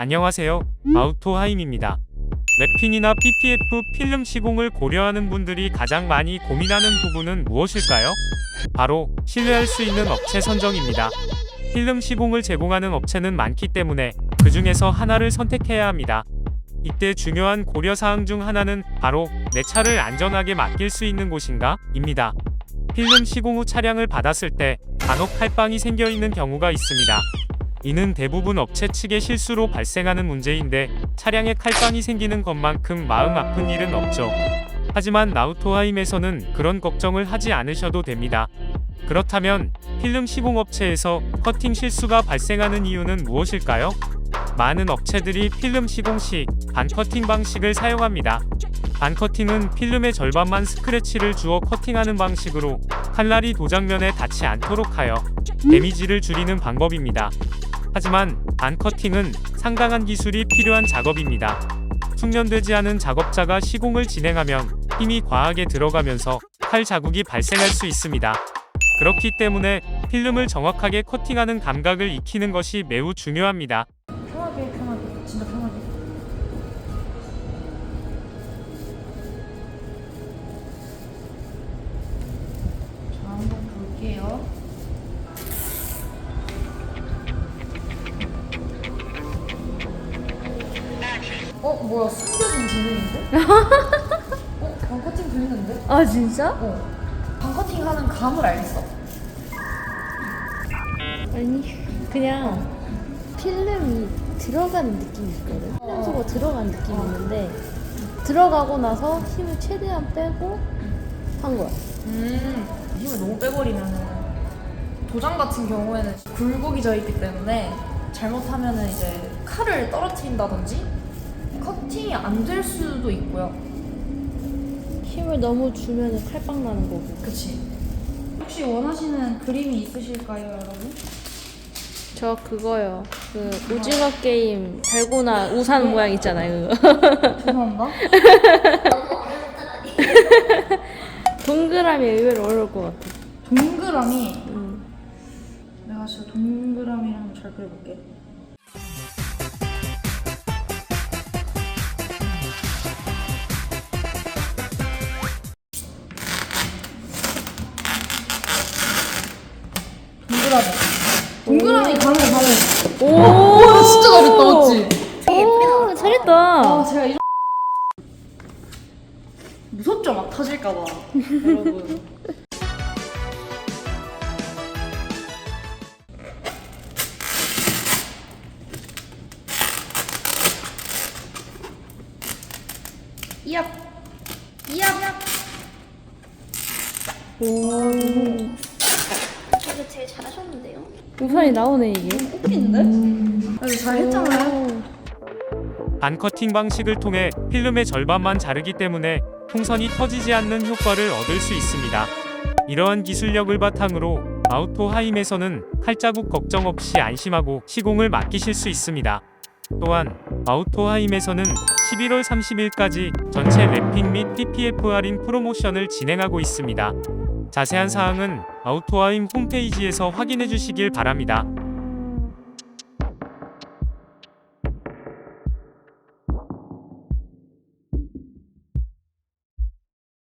안녕하세요. 아우토하임입니다. 랩핀이나 PPF 필름 시공을 고려하는 분들이 가장 많이 고민하는 부분은 무엇일까요? 바로 신뢰할 수 있는 업체 선정입니다. 필름 시공을 제공하는 업체는 많기 때문에 그 중에서 하나를 선택해야 합니다. 이때 중요한 고려 사항 중 하나는 바로 내 차를 안전하게 맡길 수 있는 곳인가? 입니다. 필름 시공 후 차량을 받았을 때 간혹 칼빵이 생겨 있는 경우가 있습니다. 이는 대부분 업체 측의 실수로 발생하는 문제인데 차량에 칼빵이 생기는 것만큼 마음 아픈 일은 없죠. 하지만 나우토하임에서는 그런 걱정을 하지 않으셔도 됩니다. 그렇다면 필름 시공업체에서 커팅 실수가 발생하는 이유는 무엇일까요? 많은 업체들이 필름 시공 시 반커팅 방식을 사용합니다. 반커팅은 필름의 절반만 스크래치를 주어 커팅하는 방식으로 칼날이 도장면에 닿지 않도록 하여 데미지를 줄이는 방법입니다. 하지만 반커팅은 상당한 기술이 필요한 작업입니다. 숙련되지 않은 작업자가 시공을 진행하면 힘이 과하게 들어가면서 칼 자국이 발생할 수 있습니다. 그렇기 때문에 필름을 정확하게 커팅하는 감각을 익히는 것이 매우 중요합니다. 어 뭐야 숨겨진 재능인데? 어? 반커팅 들리는데? 아 진짜? 어 반커팅 하는 감을 알겠어 아니 그냥 필름이 들어가는 느낌이 있거든 필름 속으로 들어가는 느낌이 있는데 들어가고 나서 힘을 최대한 빼고 한 거야 음 힘을 너무 빼버리면 도장 같은 경우에는 굴곡이 져 있기 때문에 잘못하면은 이제 칼을 떨어뜨린다든지 커팅이 안 될 수도 있고요. 힘을 너무 주면 칼빵 나는 거고 그치. 혹시 원하시는 그림이 있으실까요, 여러분? 저 그거요 그 오징어 게임 달고나 우산 모양 있잖아요 그거 죄송합니다. 동그라미 의외로 어려울 것 같아 동그라미. 음. 내가 진짜 동그라미랑 잘 그려볼게. 동그라미. 동그라미 가능 가능. 오와 진짜 잘했다 맞지? 오 잘했다 아 제가 이런 무섭죠 막 터질까봐 여러분. 이압 이압 오 저도 되게 잘하셨는데요. 우산이 나오네 이게 웃긴데? 그래도 잘 했잖아요. 반커팅 방식을 통해 필름의 절반만 자르기 때문에 풍선이 터지지 않는 효과를 얻을 수 있습니다. 이러한 기술력을 바탕으로 아우토 하임에서는 칼자국 걱정 없이 안심하고 시공을 맡기실 수 있습니다. 또한 아우토 하임에서는 11월 30일까지 전체 랩핑 및 PPF 할인 프로모션을 진행하고 있습니다. 자세한 사항은 아우토하임 홈페이지에서 확인해 주시길 바랍니다.